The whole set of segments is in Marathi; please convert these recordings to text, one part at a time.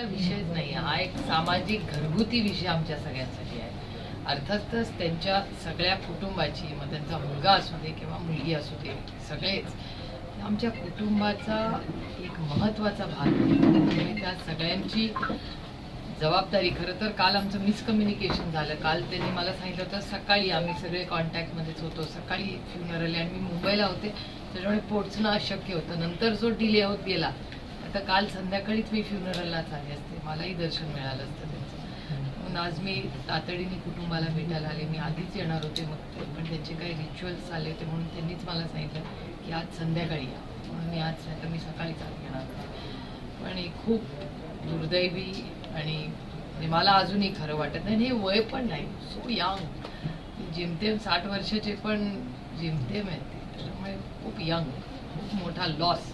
हा विषयच नाही. हा एक सामाजिक घरगुती विषय आमच्या सगळ्यांसाठी आहे. अर्थातच त्यांच्या सगळ्या कुटुंबाची मग त्यांचा मुलगा असू दे किंवा मुलगी असू दे सगळेच. आमच्या कुटुंबाचा एक महत्त्वाचा भाग आहे. म्हणजे त्या सगळ्यांची जबाबदारी. खरं तर काल आमचं मिसकम्युनिकेशन झालं. काल त्यांनी मला सांगितलं होतं सकाळी आम्ही सगळे कॉन्टॅक्टमध्येच होतो. सकाळी फ्युनरल आणि मी मुंबईला होते. त्याच्यामुळे पोचणं अशक्य होतं. नंतर जो डिले होत गेला आता काल संध्याकाळीच मी फ्युनरललाच आली असते. मलाही दर्शन मिळालं असतं त्यांचं. म्हणून आज मी तातडीने कुटुंबाला भेटायला आले. मी आधीच येणार होते मग ते- पण त्यांचे काही रिच्युअल्स आले होते म्हणून त्यांनीच मला सांगितलं की आज संध्याकाळी या. म्हणून मी आज नाही तर मी सकाळीच आज येणार होते पण हे खूप दुर्दैवी आणि म्हणजे मला अजूनही खरं वाटत नाही. आणि हे वय पण नाही. सो यंग जिमतेम साठ वर्षाचे पण जिमतेम आहेत ते. त्याच्यामुळे खूप यंग खूप मोठा लॉस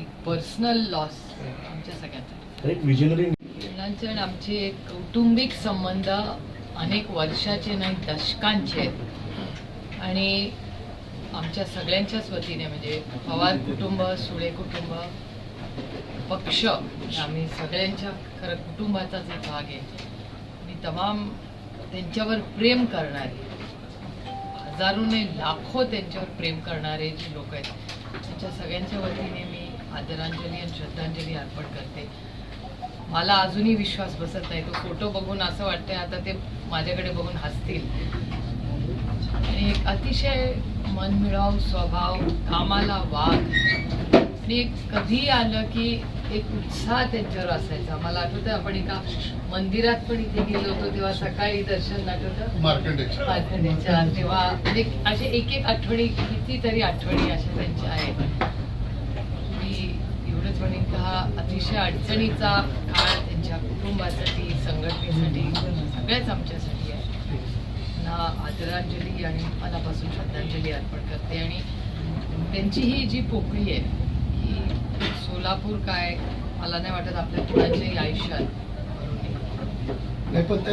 एक पर्सनल लॉस आमच्या एक विजनरी मुलांचे आणि आमचे कौटुंबिक संबंध अनेक वर्षाचे नाही दशकांचे. आहेत आणि आमच्या सगळ्यांच्याच वतीने म्हणजे पवार कुटुंब सुळे कुटुंब पक्ष आम्ही सगळ्यांच्या खरं कुटुंबाचाच एक भाग आहे आणि तमाम त्यांच्यावर प्रेम करणारे हजारो नाही लाखो त्यांच्यावर प्रेम करणारे जे लोक आहेत त्यांच्या सगळ्यांच्या वतीने मी आदरांजली आणि श्रद्धांजली अर्पण करते. मला अजूनही विश्वास बसत नाही. तो फोटो बघून असं वाटतंय आता ते माझ्याकडे बघून हसतील. आणि एक अतिशय मनमिळाऊ स्वभाव कामाला वाघ. आणि एक कधी आलं की एक उत्साह त्यांच्यावर असायचा. मला आठवतं आपण एका मंदिरात पण इथे गेलो होतो तेव्हा सकाळी दर्शन आठवतं मार्कंडेच्या. तेव्हा म्हणजे असे एक एक आठवणी कितीतरी आठवणी अशा त्यांच्या आहेत मी एवढंच म्हणेन का हा अतिशय अडचणीचा काळ त्यांच्या कुटुंबासाठी संघटनेसाठी सगळ्याच आमच्यासाठी आहे. ना आदरांजली आणि मनापासून श्रद्धांजली अर्पण करते आणि त्यांची ही जी पोकळी आहे ही सोलापूर काय मला नाही वाटत आपल्या कुणाच्याही आयुष्यात. नाही पण